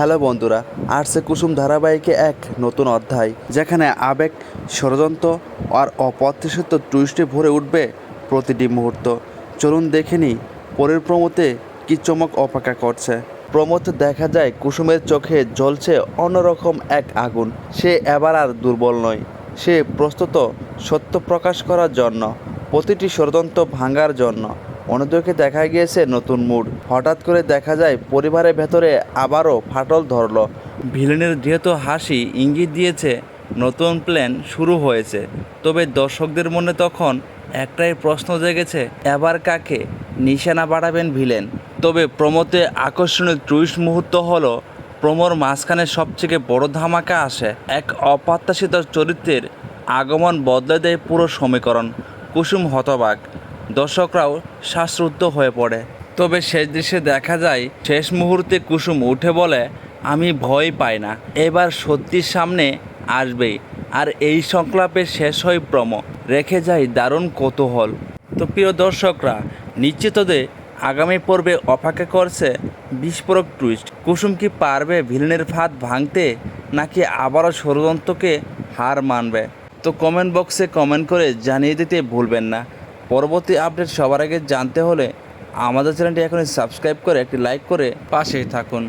Hello বন্ধুরা আর্টসে কুসুম ধারাবাহিকে এক নতুন অধ্যায়, যেখানে আবেগ, ষড়যন্ত্র আর অপ্রত্যাশিত টুইস্টে ভরে উঠবে প্রতিটি মুহূর্ত। চলুন দেখে নিই, পরের প্রমোতে কি চমক অপেক্ষা করছে। প্রমোতে দেখা যায়, কুসুমের চোখে জ্বলছে অন্যরকম এক আগুন। সে এবার আর দুর্বল নয়, সে প্রস্তুত সত্য প্রকাশ করার জন্য, প্রতিটি ষড়যন্ত্র ভাঙার জন্য। অন্যদিকে দেখা গিয়েছে নতুন মুড। হঠাৎ করে দেখা যায় পরিবারের ভেতরে আবারও ফাটল ধরলো। ভিলেনের যেহেতু হাসি ইঙ্গিত দিয়েছে, নতুন প্ল্যান শুরু হয়েছে। তবে দর্শকদের মনে তখন একটাই প্রশ্ন জেগেছে, এবার কাকে? নিশানা বাড়াবেন ভিলেন। তবে প্রমোতে আকর্ষণীয় টুইস্ট মুহূর্ত হলো, প্রমোর মাঝখানে সবথেকে বড় ধামাকা আসে। এক অপ্রত্যাশিত চরিত্রের আগমন বদলে দেয় পুরো সমীকরণ। কুসুম হতবাক। দর্শকরাও শ্বাসরুদ্ধ হয়ে পড়ে। তবে শেষ দৃশ্যে দেখা যায়, শেষ মুহূর্তে কুসুম উঠে বলে, আমি ভয় পাই না। এবার সত্যির সামনে আসবেই। আর এই সংলাপে শেষ হয় প্রমো। রেখে যায় দারুণ কৌতূহল। তো প্রিয় দর্শকরা, নিশ্চিতদের আগামী পর্বে অপেক্ষা করছে বিস্ফোরক টুইস্ট। কুসুম কি পারবে ভিলেনের ফাঁদ ভাঙতে, নাকি আবারও ষড়যন্ত্রকে হার মানবে? তো কমেন্ট বক্সে কমেন্ট করে জানিয়ে দিতে ভুলবেন না। পরবর্তী আপডেট সবার আগে জানতে হলে আমাদের চ্যানেলটি এখনই সাবস্ক্রাইব করে একটি লাইক করে পাশেই থাকুন।